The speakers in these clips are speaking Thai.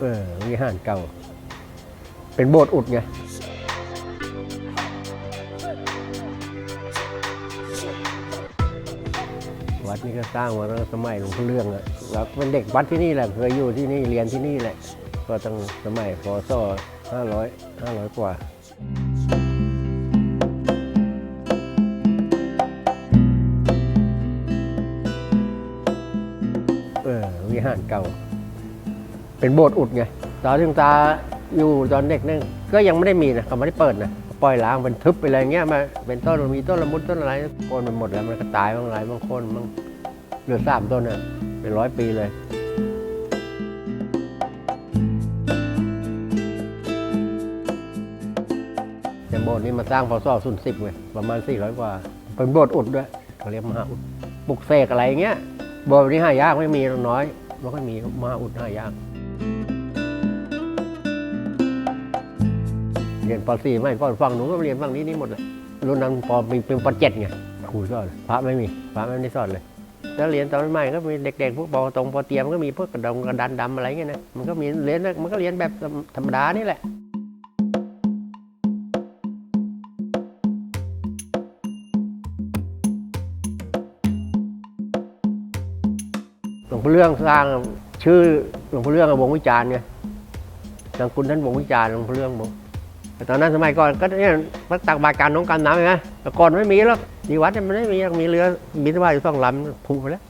เออวิหารเก่า เป็นโบสถ์อุดไงวัดนี้ก็สร้างมาตั้งแต่สมัยหลวงพ่อเรื่องอะเราเป็นเด็กวัดที่นี่แหละเคยอยู่ที่นี่เรียนที่นี่แหละ ก็ตั้งสมัยพศห้าร้อยห้าร้อยกว่าเออวิหารเก่า เป็นโบสถ์อุดไงตอนที่ตาอยู่ตอนเด็กนั่นก็ยังไม่ได้มีนะเขาไม่ได้เปิดนะปล่อยล้างเป็นทึบไปอะไรเงี้ยมาเป็นต้นมีต้นละมุดต้นอะไรโคนมันหมดแล้วมันก็ตายบางอะไรบางโคนบางเหลือสามต้นน่ะเป็นร้อยปีเลยแต่โบสถ์นี้มาสร้างพศศูนย์สิบไงประมาณ400กว่า เป็นโบสถ์อุดด้วยเขาเรียกมหาอุดปลุกเสกอะไรเงี้ยโบสถ์นี้หายากไม่มีน้อยไม่ค่อยมีมหาอุดหายาก เรียนป .4 ไม่ปฝั่งหนูก็เรียนฝั่งนี้นี่หมดเลยรุ่นนั้นปมีเป็นป .7 ไงครูสอนพระไม่มีพระไม่ได้สอนเลยแล้วเรียนตอนใหม่ก็มีเด็กๆพวกปตรงปเตรียมก็มีพวกกระดงกระดานดำอะไรเงี้ยนะมันก็มีเรียนมันก็เรียนแบบธรรมดานี่แหละหลวงพ่อเรื่องสร้างชื่อหลวงพ่อเรื่องวงวิจารณ์ไงนางคุณท่านวงวิจารณ์หลวงพ่อเรื่องบอก ต่ตอนนั้นสมัยก่อนก็เนี่ยมาตักบาตรการน้องการน้ำใช่ไหมแต่ก่อนไม่มีหรอกที่วัดเนี่ยมันไม่มีหรอกมีเรือมีที่ว่าอยู่สองลำผูกไปแล้ว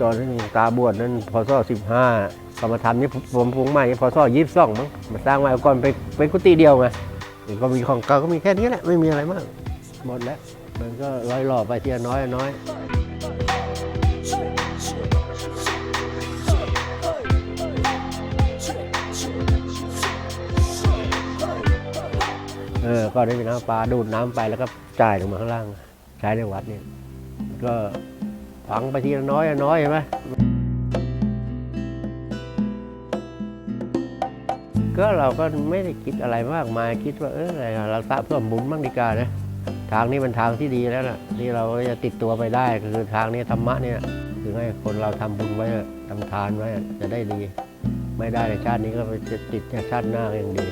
ตอนที่ตาบวชนั้นพศสิบห้ากรรมฐานนี่ผมปรุงใหม่พศยี่สิบสองมั้งมาสร้างมาก่อนไปเป็นกุฏิเดียวไงก็มีของเก่าก็มีแค่นี้แหละไม่มีอะไรมาก หมดแล้ว มันก็ร้อยหล่อไปทีละน้อยละน้อย เออก็ได้มีน้ำปลาดูดน้ำไปแล้วก็จ่ายลงมาข้างล่าง ใช้ในวัดเนี่ยก็ฝังไปทีละน้อยน้อยเห็นไหมก็เราก็ไม่ได้คิดอะไรมากมายคิดว่าเอออะไรเราสะสมบุญบ้างดีกว่านะทางนี้เป็นทางที่ดีแล้วนะที่เราจะติดตัวไปได้ก็คือทางนี้ธรรมะเนี่ยคือให้คนเราทำบุญไว้อะทำทานไว้จะได้ดี ไม่ได้ในชาตินี้ก็ไปติดในชาติหน้าก็ยังดี